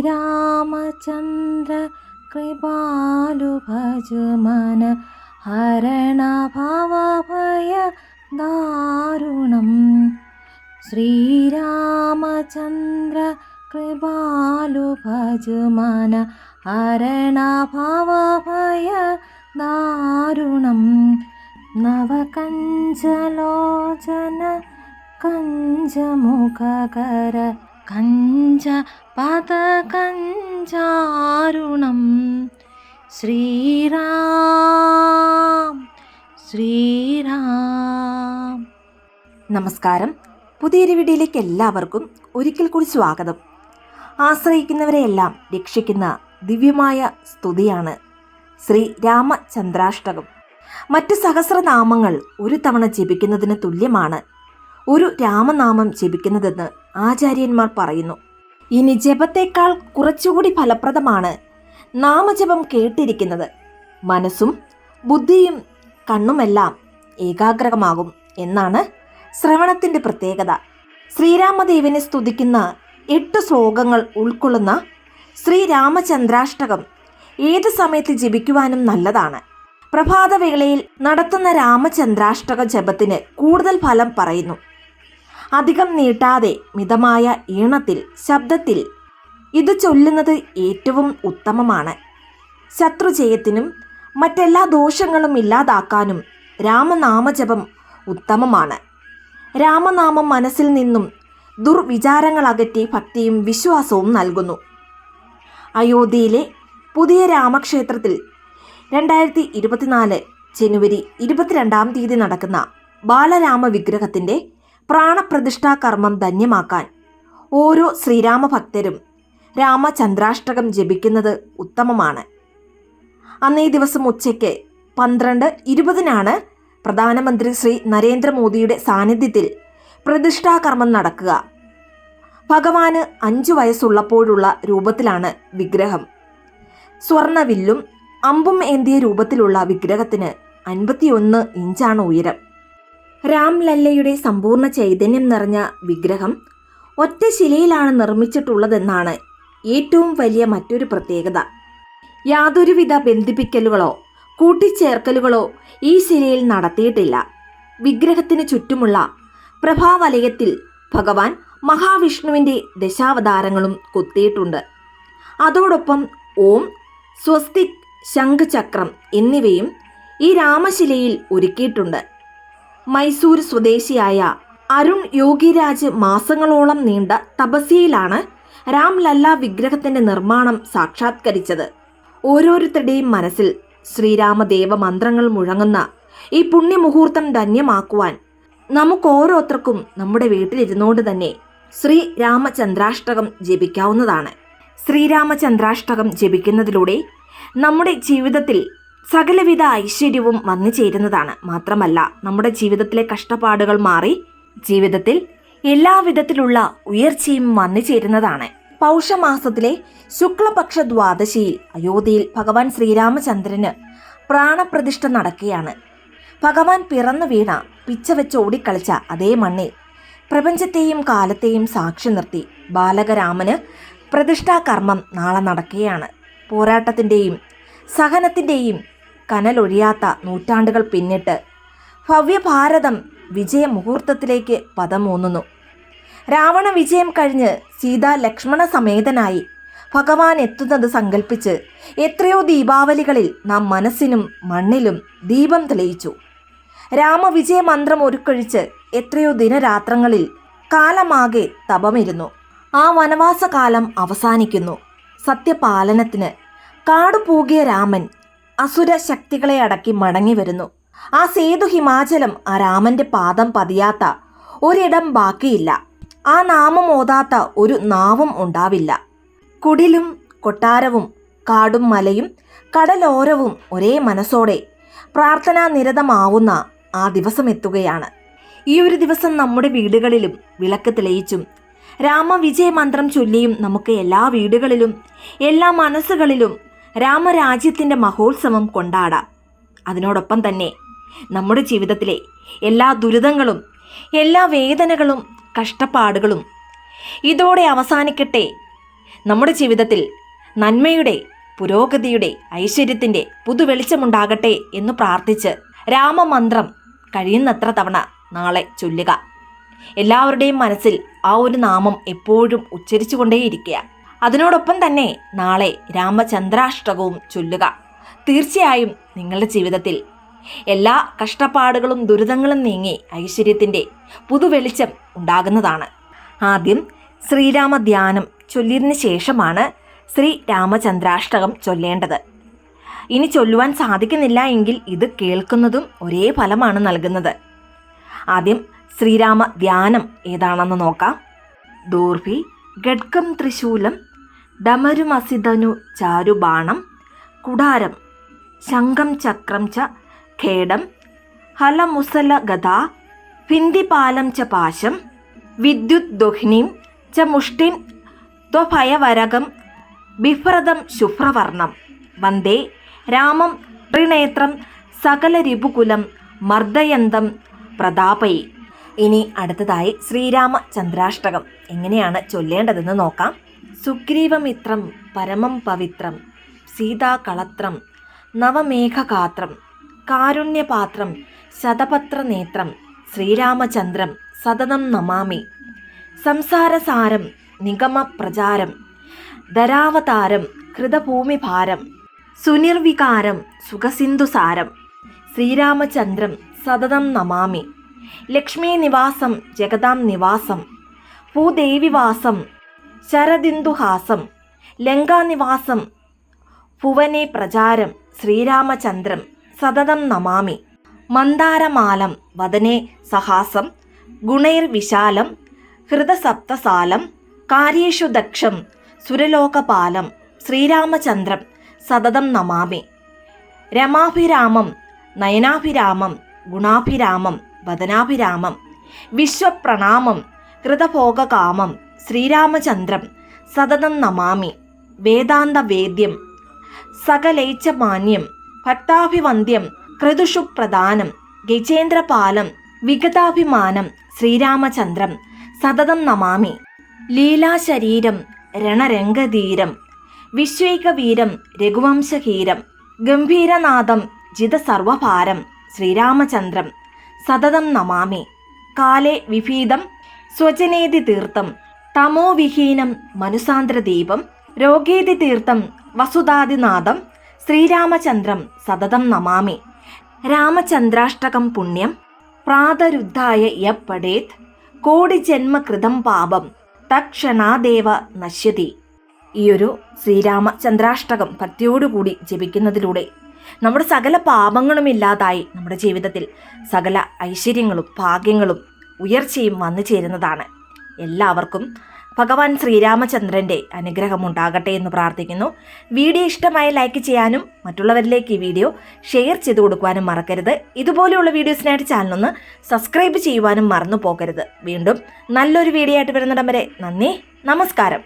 ശ്രീരാമചന്ദ്ര കൃപാലു ഭജമന ഹരണ ഭവഭയ ദാരുണം ശ്രീരാമചന്ദ്ര കൃപാലു ഭജമന ഹരണ ഭവഭയ ദാരുണം നവകഞ്ചലോചന കഞ്ചമുഖകര കഞ്ച പദകഞ്ചാരുണം ശ്രീരാം ശ്രീരാം. നമസ്കാരം. പുതിയൊരു വീഡിയോയിലേക്ക് എല്ലാവർക്കും ഒരിക്കൽ കൂടി സ്വാഗതം. ആശ്രയിക്കുന്നവരെയെല്ലാം രക്ഷിക്കുന്ന ദിവ്യമായ സ്തുതിയാണ് ശ്രീ രാമചന്ദ്രാഷ്ടകം. മറ്റ് സഹസ്രനാമങ്ങൾ ഒരു തവണ ജപിക്കുന്നതിന് തുല്യമാണ് ഒരു രാമനാമം ജപിക്കുന്നതെന്ന് ആചാര്യന്മാർ പറയുന്നു. ഇനി ജപത്തേക്കാൾ കുറച്ചുകൂടി ഫലപ്രദമാണ് നാമജപം കേട്ടിരിക്കുന്നത്. മനസ്സും ബുദ്ധിയും കണ്ണുമെല്ലാം ഏകാഗ്രമാകും എന്നാണ് ശ്രവണത്തിന്റെ പ്രത്യേകത. ശ്രീരാമദേവനെ സ്തുതിക്കുന്ന എട്ട് ശ്ലോകങ്ങൾ ഉൾക്കൊള്ളുന്ന ശ്രീരാമചന്ദ്രാഷ്ടകം ഏത് സമയത്ത് ജപിക്കുവാനും നല്ലതാണ്. പ്രഭാതവേളയിൽ നടത്തുന്ന രാമചന്ദ്രാഷ്ടക ജപത്തിന് കൂടുതൽ ഫലം പറയുന്നു. അധികം നീട്ടാതെ മിതമായ ഈണത്തിൽ ശബ്ദത്തിൽ ഇത് ചൊല്ലുന്നത് ഏറ്റവും ഉത്തമമാണ്. ശത്രുജയത്തിനും മറ്റെല്ലാ ദോഷങ്ങളും ഇല്ലാതാക്കാനും രാമനാമജപം ഉത്തമമാണ്. രാമനാമം മനസ്സിൽ നിന്നും ദുർവിചാരങ്ങളകറ്റി ഭക്തിയും വിശ്വാസവും നൽകുന്നു. അയോധ്യയിലെ പുതിയ രാമക്ഷേത്രത്തിൽ രണ്ടായിരത്തി ഇരുപത്തിനാല് ജനുവരി ഇരുപത്തിരണ്ടാം തീയതി നടക്കുന്ന ബാലരാമ വിഗ്രഹത്തിന്റെ പ്രാണപ്രതിഷ്ഠാ കർമ്മം ധന്യമാക്കാൻ ഓരോ ശ്രീരാമഭക്തരും രാമചന്ദ്രാഷ്ടകം ജപിക്കുന്നത് ഉത്തമമാണ്. അന്നേ ദിവസം ഉച്ചയ്ക്ക് പന്ത്രണ്ട് ഇരുപതിനാണ് പ്രധാനമന്ത്രി ശ്രീ നരേന്ദ്രമോദിയുടെ സാന്നിധ്യത്തിൽ പ്രതിഷ്ഠാകർമ്മം നടക്കുക. ഭഗവാന് അഞ്ചു വയസ്സുള്ളപ്പോഴുള്ള രൂപത്തിലാണ് വിഗ്രഹം. സ്വർണവില്ലും അമ്പും ഏന്തിയ രൂപത്തിലുള്ള വിഗ്രഹത്തിന് അൻപത്തിയൊന്ന് ഇഞ്ചാണ് ഉയരം. രാം ലല്ലയുടെ സമ്പൂർണ ചൈതന്യം നിറഞ്ഞ വിഗ്രഹം ഒറ്റ ശിലയിലാണ് നിർമ്മിച്ചിട്ടുള്ളതെന്നാണ് ഏറ്റവും വലിയ മറ്റൊരു പ്രത്യേകത. യാതൊരുവിധ ബന്ധിപ്പിക്കലുകളോ കൂട്ടിച്ചേർക്കലുകളോ ഈ ശിലയിൽ നടത്തിയിട്ടില്ല. വിഗ്രഹത്തിന് ചുറ്റുമുള്ള പ്രഭാവലയത്തിൽ ഭഗവാൻ മഹാവിഷ്ണുവിന്റെ ദശാവതാരങ്ങളും കൊത്തിയിട്ടുണ്ട്. അതോടൊപ്പം ഓം സ്വസ്തിക് ശംഖചക്രം എന്നിവയും ഈ രാമശിലയിൽ ഒരുക്കിയിട്ടുണ്ട്. മൈസൂർ സ്വദേശിയായ അരുൺ യോഗിരാജ് മാസങ്ങളോളം നീണ്ട തപസ്യയിലാണ് രാം ലല്ല വിഗ്രഹത്തിന്റെ നിർമ്മാണം സാക്ഷാത്കരിച്ചത്. ഓരോരുത്തരുടെയും മനസ്സിൽ ശ്രീരാമദേവ മന്ത്രങ്ങൾ മുഴങ്ങുന്ന ഈ പുണ്യമുഹൂർത്തം ധന്യമാക്കുവാൻ നമുക്ക് ഓരോരുത്തർക്കും നമ്മുടെ വീട്ടിലിരുന്നുകൊണ്ട് തന്നെ ശ്രീ രാമചന്ദ്രാഷ്ടകം ജപിക്കാവുന്നതാണ്. ശ്രീരാമചന്ദ്രാഷ്ടകം ജപിക്കുന്നതിലൂടെ നമ്മുടെ ജീവിതത്തിൽ സകലവിധ ഐശ്വര്യവും വന്നു ചേരുന്നതാണ്. മാത്രമല്ല നമ്മുടെ ജീവിതത്തിലെ കഷ്ടപ്പാടുകൾ മാറി ജീവിതത്തിൽ എല്ലാവിധത്തിലുള്ള ഉയർച്ചയും വന്നു ചേരുന്നതാണ്. പൗഷമാസത്തിലെ ശുക്ലപക്ഷ ദ്വാദശിയിൽ അയോധ്യയിൽ ഭഗവാൻ ശ്രീരാമചന്ദ്രന് പ്രാണപ്രതിഷ്ഠ നടക്കുകയാണ്. ഭഗവാൻ പിറന്നു വീണ പിച്ച വെച്ച് ഓടിക്കളിച്ച അതേ മണ്ണിൽ പ്രപഞ്ചത്തെയും കാലത്തെയും സാക്ഷി നിർത്തി ബാലകരാമന് പ്രതിഷ്ഠാകർമ്മം നാളെ നടക്കുകയാണ്. പോരാട്ടത്തിന്റെയും സഹനത്തിന്റെയും കനലൊഴിയാത്ത നൂറ്റാണ്ടുകൾ പിന്നിട്ട് ഭവ്യഭാരതം വിജയമുഹൂർത്തത്തിലേക്ക് പദമൂന്നുന്നു. രാവണ വിജയം കഴിഞ്ഞ് സീത ലക്ഷ്മണ സമേതനായി ഭഗവാൻ എത്തുന്നത് സങ്കല്പിച്ച് എത്രയോ ദീപാവലികളിൽ നാം മനസ്സിനും മണ്ണിലും ദീപം തെളിയിച്ചു. രാമവിജയ മന്ത്രം ഒരുക്കൊഴിച്ച് എത്രയോ ദിനരാത്രങ്ങളിൽ കാലമാകെ തപമിരുന്നു. ആ വനവാസകാലം അവസാനിക്കുന്നു. സത്യപാലനത്തിന് കാടുപൂകിയ രാമൻ അസുര ശക്തികളെ അടക്കി മടങ്ങി വരുന്നു. ആ സേതു ഹിമാചലം ആ രാമന്റെ പാദം പതിയാത്ത ഒരിടം ബാക്കിയില്ല. ആ നാമം ഓതാത്ത ഒരു നാവും ഉണ്ടാവില്ല. കുടിലും കൊട്ടാരവും കാടും മലയും കടലോരവും ഒരേ മനസ്സോടെ പ്രാർത്ഥനാ നിരതമാവുന്ന ആ ദിവസം എത്തുകയാണ്. ഈ ഒരു ദിവസം നമ്മുടെ വീടുകളിലും വിളക്ക് തെളിയിച്ചും രാമവിജയ മന്ത്രം ചൊല്ലിയും നമുക്ക് എല്ലാ വീടുകളിലും എല്ലാ മനസ്സുകളിലും രാമരാജ്യത്തിന്റെ മഹോത്സവം കൊണ്ടാടാം. അതിനോടൊപ്പം തന്നെ നമ്മുടെ ജീവിതത്തിലെ എല്ലാ ദുരിതങ്ങളും എല്ലാ വേദനകളും കഷ്ടപ്പാടുകളും ഇതോടെ അവസാനിക്കട്ടെ. നമ്മുടെ ജീവിതത്തിൽ നന്മയുടെ പുരോഗതിയുടെ ഐശ്വര്യത്തിന്റെ പുതുവെളിച്ചമുണ്ടാകട്ടെ എന്ന് പ്രാർത്ഥിച്ച് രാമമന്ത്രം കഴിയുന്നത്ര തവണ നാളെ ചൊല്ലുക. എല്ലാവരുടെയും മനസ്സിൽ ആ ഒരു നാമം എപ്പോഴും ഉച്ചരിച്ചുകൊണ്ടേയിരിക്കുക. അതിനോടൊപ്പം തന്നെ നാളെ രാമചന്ദ്രാഷ്ടകവും ചൊല്ലുക. തീർച്ചയായും നിങ്ങളുടെ ജീവിതത്തിൽ എല്ലാ കഷ്ടപ്പാടുകളും ദുരിതങ്ങളും നീങ്ങി ഐശ്വര്യത്തിന്റെ പുതുവെളിച്ചം ഉണ്ടാകുന്നതാണ്. ആദ്യം ശ്രീരാമ ധ്യാനം ചൊല്ലിയതിനു ശേഷമാണ് ശ്രീ രാമചന്ദ്രാഷ്ടകം ചൊല്ലേണ്ടത്. ഇനി ചൊല്ലുവാൻ സാധിക്കുന്നില്ല എങ്കിൽ ഇത് കേൾക്കുന്നതും ഒരേ ഫലമാണ് നൽകുന്നത്. ആദ്യം ശ്രീരാമ ധ്യാനം ഏതാണെന്ന് നോക്കാം. ദൂർഭി ഗഡ്കം ത്രിശൂലം ഡമരുമസിതനു ചാരുബാണം കുടാരം ശംഖം ചക്രം ച ഖേടം ഹലമുസല ഗത ഭിന്തിപാലം ച പാശം വിദ്യുത് ദുഹ്നിം ച മുഷ്ടിം ത്വഭയവരകം ബിഭ്രതം ശുഭ്രവർണം വന്ദേ രാമം ത്രിനേത്രം സകല രിപുകുലം മർദ്ദയന്തം പ്രതാപയി ഇനി അടുത്തതായി ശ്രീരാമ ചന്ദ്രാഷ്ടകം എങ്ങനെയാണ് ചൊല്ലേണ്ടതെന്ന് നോക്കാം. സുഗ്രീവമിത്രം പരമം പവിത്രം സീതാകളത്രം നവമേഘഗാത്രം കാരുണ്യപാത്രം ശതപത്രനേത്രം ശ്രീരാമചന്ദ്രം സതതം നമാമി സംസാരസാരം നിഗമപ്രചാരം ധരാവതാരം കൃതഭൂമിഭാരം സുനിർവികാരം സുഖസിന്ധുസാരം ശ്രീരാമചന്ദ്രം സതതം നമാമി ലക്ഷ്മീ നിവാസം ജഗതാം നിവാസം ഭൂദേവിവാസം ശരദിന്ദുഹാസം ലങ്കാനിവാസം ഭുവനെ പ്രചാരം ശ്രീരാമചന്ദ്രം സതതം നമാമി മന്ദാരമാലം വദനെ സഹാസം ഗുണൈർവിശാലം ഹൃദസപ്തസാലം കാര്യേഷു ദക്ഷം സുരലോകപാലം ശ്രീരാമചന്ദ്രം സതതം നമാമി. രമാഭിരാമം നയനാഭിരാമം ഗുണാഭിരാമം വദനാഭിരാമം വിശ്വപ്രണാമം കൃതഭോഗകാമം ശ്രീരാമചന്ദ്രം സതതം നമാമി വേദാന്ത വേദ്യം സകലൈച്ചമാന്യം ഭക്താഭിവന്ദ്യം ക്രതുഷു പ്രധാനം ഗജേന്ദ്രപാലം വിഗതാഭിമാനം ശ്രീരാമചന്ദ്രം സതതം നമാമി. ലീലാശരീരം രണരംഗധീരം വിശ്വൈകവീരം രഘുവംശഹീരം ഗംഭീരനാഥം ജിതസർവഭാരം ശ്രീരാമചന്ദ്രം സതതം നമാമി. കാലേ വിഭീതം സ്വജനേതി തീർത്ഥം തമോവിഹീനം മനുസാന്ദ്രദീപം രോഗേതി തീർത്ഥം വസുതാദിനാഥം ശ്രീരാമചന്ദ്രം സതതം നമാമി രാമചന്ദ്രാഷ്ടകം പുണ്യം പ്രാതരുദ്ധായ യ കോടി ജന്മകൃതം പാപം തക്ഷണാദേവ നശ്യതി. ഈയൊരു ശ്രീരാമചന്ദ്രാഷ്ടകം ഭക്തിയോടുകൂടി ജപിക്കുന്നതിലൂടെ നമ്മുടെ സകല പാപങ്ങളും ഇല്ലാതായി നമ്മുടെ ജീവിതത്തിൽ സകല ഐശ്വര്യങ്ങളും ഭാഗ്യങ്ങളും ഉയർച്ചയും വന്നു ചേരുന്നതാണ്. എല്ലാവർക്കും ഭഗവാൻ ശ്രീരാമചന്ദ്രന്റെ അനുഗ്രഹം ഉണ്ടാകട്ടെ എന്ന് പ്രാർത്ഥിക്കുന്നു. വീഡിയോ ഇഷ്ടമായി ലൈക്ക് ചെയ്യാനും മറ്റുള്ളവരിലേക്ക് ഈ വീഡിയോ ഷെയർ ചെയ്ത് കൊടുക്കുവാനും മറക്കരുത്. ഇതുപോലെയുള്ള വീഡിയോസിനായിട്ട് ചാനലൊന്ന് സബ്സ്ക്രൈബ് ചെയ്യുവാനും മറന്നു പോകരുത്. വീണ്ടും നല്ലൊരു വീഡിയോ ആയിട്ട് വരുന്നിടം വരെ നന്ദി നമസ്കാരം.